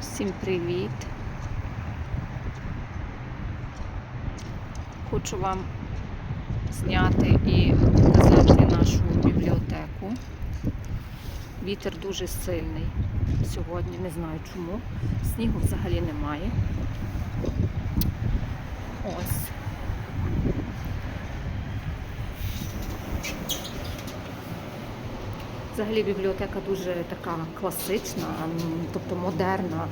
Всім привіт! Хочу вам зняти і показати нашу бібліотеку. Вітер дуже сильний сьогодні, не знаю чому. Снігу взагалі немає. Ось. Взагалі бібліотека дуже така класична, тобто модерна,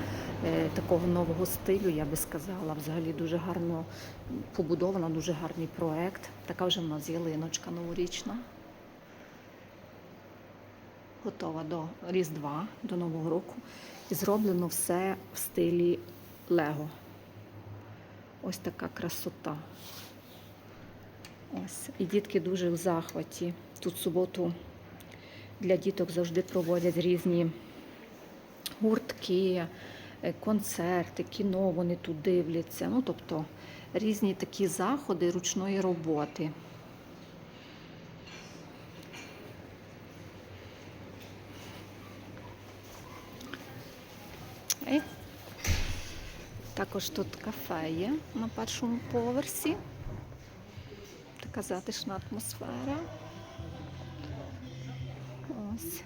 е, такого нового стилю, я би сказала. Взагалі дуже гарно побудована, дуже гарний проект. Така вже в нас ялиночка новорічна. Готова до Різдва, до Нового року. І зроблено все в стилі Лего. Ось така красота. Ось. І дітки дуже в захваті. Тут суботу для діток завжди проводять різні гуртки, е, концерти, кіно вони тут дивляться. Ну, тобто різні такі заходи ручної роботи. І також тут кафе є на першому поверсі. Така затишна атмосфера. Ось.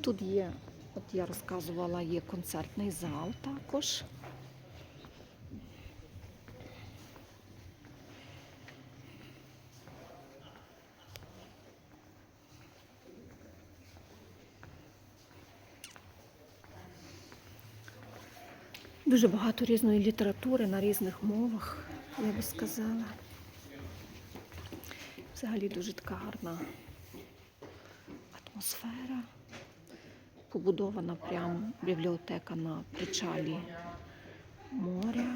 Тут є, от я розказувала, є концертний зал також. Дуже багато різної літератури на різних мовах, я би сказала. Взагалі дуже така гарна атмосфера. Побудована прям бібліотека на причалі моря.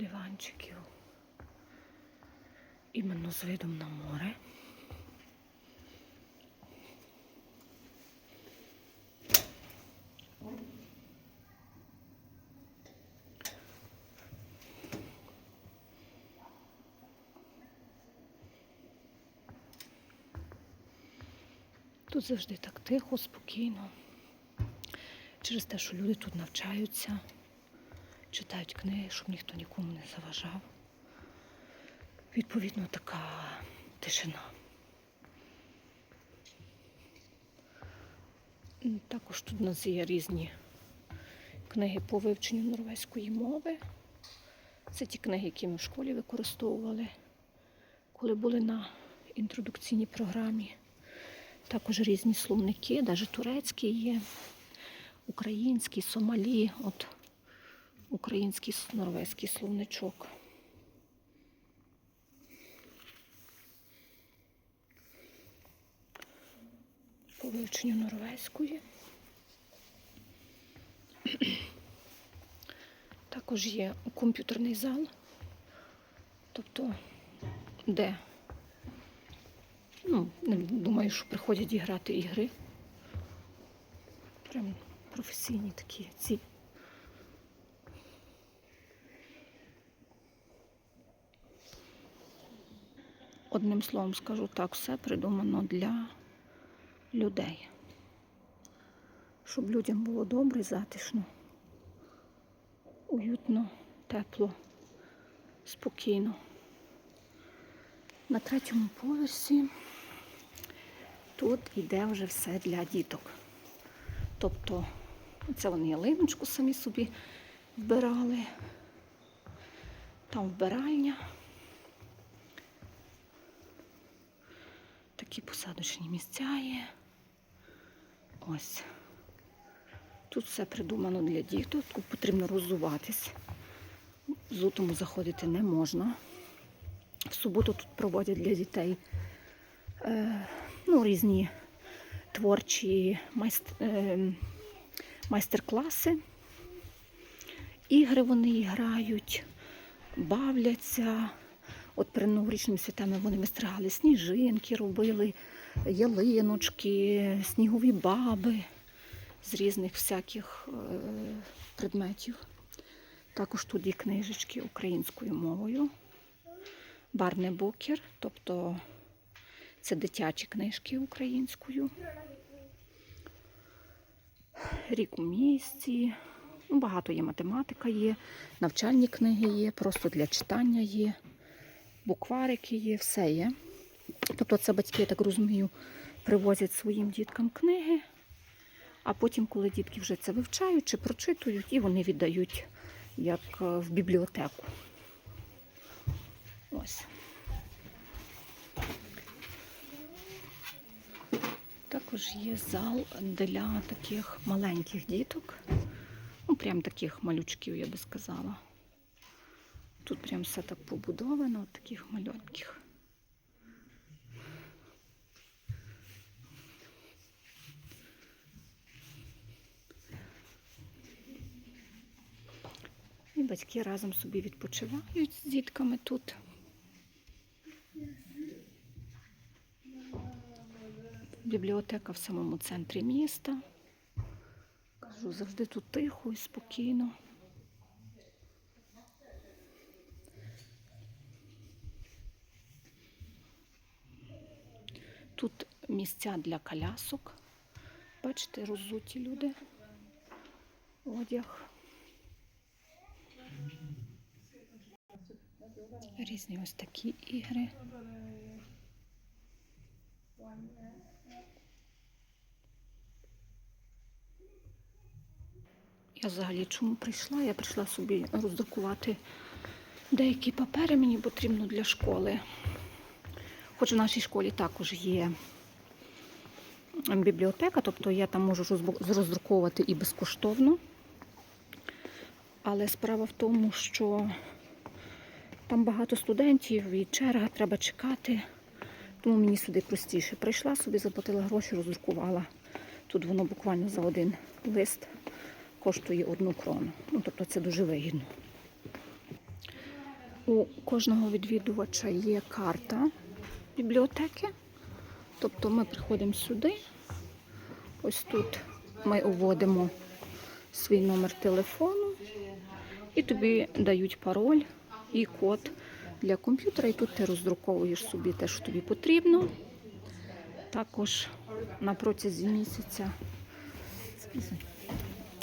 Диванчиків. Іменно з видом на море. Тут завжди так тихо, спокійно. Через те, що люди тут навчаються, читають книги, щоб ніхто нікому не заважав. Відповідно, така тишина. Також тут у нас є різні книги по вивченню норвезької мови. Це ті книги, які ми в школі використовували, коли були на інтродукційній програмі. Також різні словники, навіть турецький є, український, сомалі, от український норвезький словничок. по вивченню норвезької. Також є комп'ютерний зал, тобто де, ну, думаю, що приходять і грати ігри. Прям професійні такі ці. Одним словом скажу так, все придумано для людей. Щоб людям було добре, затишно, уютно, тепло, спокійно. На третьому поверсі тут іде вже все для діток. Тобто, це вони ялиночку самі собі вбирали, там вбиральня. Такі посадочні місця є. Ось. Тут все придумано для діток, тут потрібно роззуватись. Зутому заходити не можна. В суботу тут проводять для дітей е, ну, різні творчі е, майстер-класи. Ігри вони грають, бавляться. От перед новорічними святами вони вистригали сніжинки, робили ялиночки, снігові баби з різних всяких е, предметів. Також тут є книжечки українською мовою. Барне Бокер, тобто це дитячі книжки українською. Рік у місті. Ну, багато є математика є, навчальні книги є, просто для читання є, букварики є, все є. Тобто це батьки, я так розумію, привозять своїм діткам книги, а потім, коли дітки вже це вивчають чи прочитують, і вони віддають як е, в бібліотеку. Ось. Також є зал для таких маленьких діток. Ну, прям таких малючків, я би сказала. Тут прям все так побудовано, от таких маленьких. І батьки разом собі відпочивають з дітками тут. Бібліотека в самому центрі міста. Кажу, завжди тут тихо і спокійно. Тут місця для колясок. Бачите, роззуті люди. Одяг. Різні ось такі ігри. Я взагалі чому прийшла? Я прийшла собі роздрукувати деякі папери, мені потрібно для школи. Хоч в нашій школі також є бібліотека, тобто я там можу роздруковувати і безкоштовно. Але справа в тому, що там багато студентів і черга, треба чекати. Тому мені сюди простіше. Прийшла собі, заплатила гроші, роздрукувала. Тут воно буквально за один лист коштує одну крону. Ну, тобто це дуже вигідно. У кожного відвідувача є карта бібліотеки. Тобто ми приходимо сюди. Ось тут ми вводимо свій номер телефону і тобі дають пароль і код для комп'ютера. І тут ти роздруковуєш собі те, що тобі потрібно. Також на протязі місяця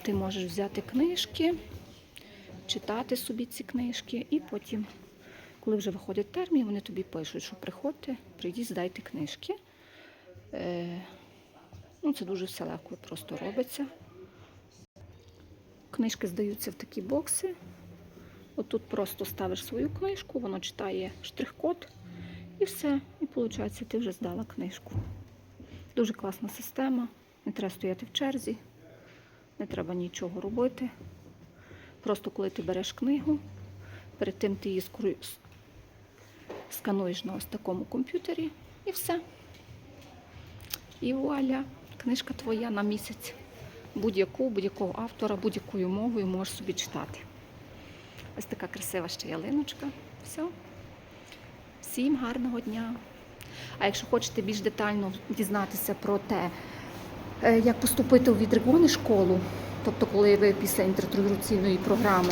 ти можеш взяти книжки, читати собі ці книжки, і потім, коли вже виходить термін, вони тобі пишуть, що приходьте, прийдіть, здайте книжки. Е, ну, це дуже все легко просто робиться. Книжки здаються в такі бокси. Отут просто ставиш свою книжку, воно читає штрих-код і все. І виходить, ти вже здала книжку. Дуже класна система. Не треба стояти в черзі, не треба нічого робити. Просто коли ти береш книгу, перед тим ти її скануєш на ось такому комп'ютері і все. І вуаля, книжка твоя на місяць. Будь-яку, будь-якого автора, будь-якою мовою можеш собі читати. Ось така красива ще ялиночка. Все. Всім гарного дня. А якщо хочете більш детально дізнатися про те, е, як поступити у відрегони школу, тобто коли ви після інтеграційної програми,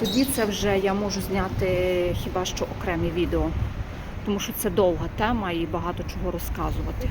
тоді це вже я можу зняти хіба що окреме відео, тому що це довга тема і багато чого розказувати.